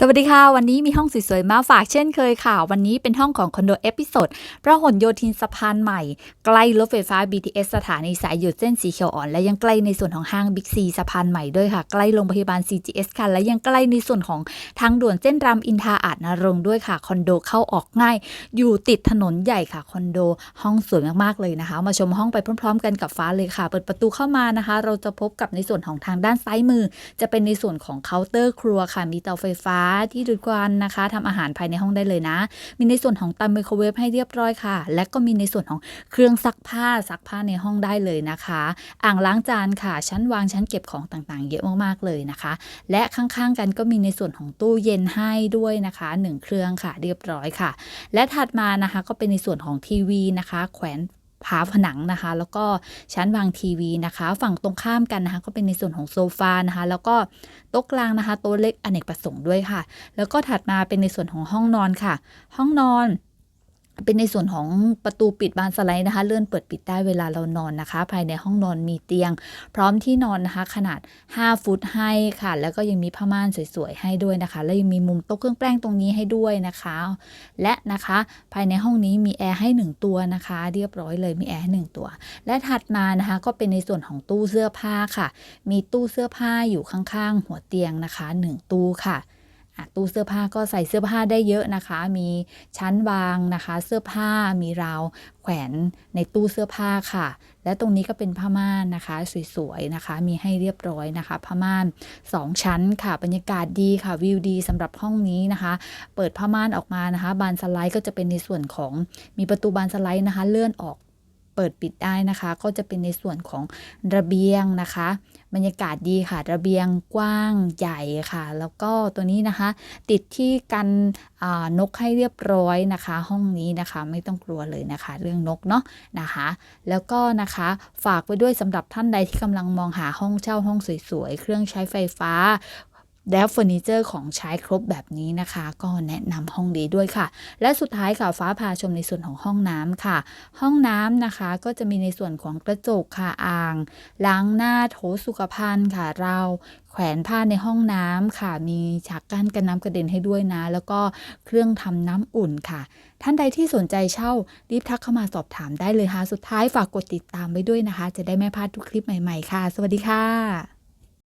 สวัสดีค่ะ วันนี้มีห้องสวยๆมาฝากเช่นเคยค่ะ วันนี้เป็นห้องของคอนโดเอพิโซดพระหลโยธินสะพานใหม่ ใกล้รถไฟฟ้า BTS สถานีสายหยุดเส้นสีเขียวอ่อน และยังใกล้ในส่วนของห้างบิ๊กซีสะพานใหม่ด้วยค่ะ ใกล้โรงพยาบาล CGS ค่ะ และยังใกล้ในส่วนของทางด่วนเส้นรามอินทาอาจนรงด้วยค่ะ คอนโดเข้าออกง่าย อยู่ติดถนนใหญ่ค่ะ คอนโดห้องสวยมากๆเลยนะคะ มาชมห้องไปพร้อม ๆ กันกับฟ้าเลยค่ะ เปิดประตูเข้ามานะคะ เราจะพบกับในส่วนของทางด้านซ้ายมือ จะเป็นในส่วนของเคาน์เตอร์ครัวค่ะ มีเตาไฟฟ้าที่ดูดควันนะคะทำอาหารภายในห้องได้เลยนะ มีในส่วนของเตาไมโครเวฟให้เรียบร้อยค่ะ และก็มีในส่วนของเครื่องซักผ้าซักผ้าในห้องได้เลยนะคะ อ่างล้างจานค่ะ ชั้นวางชั้นเก็บของต่างๆ เยอะมากๆเลยนะคะ และข้างๆกันก็มีในส่วนของตู้เย็นให้ด้วยนะคะหนึ่งเครื่องค่ะ เรียบร้อยค่ะ และถัดมานะคะก็เป็นในส่วนของทีวีนะคะ แขวน ผาผนังนะคะ แล้วก็ชั้นวางทีวีนะคะ ฝั่งตรงข้ามกันนะคะ ก็เป็นในส่วนของโซฟานะคะ แล้วก็โต๊ะกลางนะคะ โต๊ะเล็กอเนกประสงค์ด้วยค่ะ แล้วก็ถัดมาเป็นในส่วนของห้องนอนค่ะ ห้องนอน เป็นในส่วนของประตูปิดบานสไลด์นะคะ เลื่อนเปิดปิดได้เวลาเรานอนนะคะ ภายในห้องนอนมีเตียง พร้อมที่นอนนะคะ ขนาด 5 ฟุตให้ค่ะ แล้วก็ยังมีผ้าม่านสวยๆให้ด้วยนะคะ แล้วยังมีมุมโต๊ะเครื่องแป้งตรงนี้ให้ด้วยนะคะ และนะคะภายในห้องนี้มีแอร์ให้ 1 ตัวนะคะ เรียบร้อยเลยมีแอร์ให้หนึ่งตัว และถัดมานะคะก็เป็นในส่วนของตู้เสื้อผ้าค่ะ มีตู้เสื้อผ้าอยู่ข้างๆ หัวเตียงนะคะ 1 ตู้ค่ะ ตู้เสื้อผ้าก็ใส่เสื้อผ้าได้เยอะนะคะ มีชั้นวางนะคะ เสื้อผ้ามีราวแขวนในตู้เสื้อผ้าค่ะ และตรงนี้ก็เป็นผ้าม่านนะคะ สวยๆนะคะ มีให้เรียบร้อยนะคะผ้าม่าน 2 ชั้นค่ะ บรรยากาศดีค่ะวิวดีสำหรับห้องนี้นะคะ เปิดผ้าม่านออกมานะคะ บานสไลด์ก็จะเป็นในส่วนของมีประตูบานสไลด์นะคะ เลื่อนออก เปิดปิดได้นะคะ ก็จะเป็นในส่วนของระเบียงนะคะ บรรยากาศดีค่ะ ระเบียงกว้างใหญ่ค่ะ แล้วก็ตัวนี้นะคะ ติดที่กันนกให้เรียบร้อยนะคะ ห้องนี้นะคะไม่ต้องกลัวเลยนะคะ เรื่องนกเนาะนะคะ แล้วก็นะคะฝากไว้ด้วยสำหรับท่านใดที่กำลังมองหาห้องเช่าห้องสวยๆเครื่องใช้ไฟฟ้า แล้วเฟอร์นิเจอร์ของใช้ครบแบบนี้นะคะ ก็แนะนำห้องดีด้วยค่ะ และสุดท้ายค่ะฟ้าพาชมในส่วนของห้องน้ำค่ะ ห้องน้ำนะคะก็จะมีในส่วนของกระจกค่ะอ่าง ล้างหน้าโถสุขภัณฑ์ค่ะเราวแขวนผ้าในห้องน้ำค่ะ มีฉากกั้นกันน้ำกระเด็นให้ด้วยนะ แล้วก็เครื่องทำน้ำอุ่นค่ะ ท่านใดที่สนใจเช่ารีบทักเข้ามาสอบถามได้เลยค่ะ สุดท้ายฝากกดติดตามไว้ด้วยนะคะ จะได้ไม่พลาดทุกคลิปใหม่ๆค่ะ สวัสดีค่ะ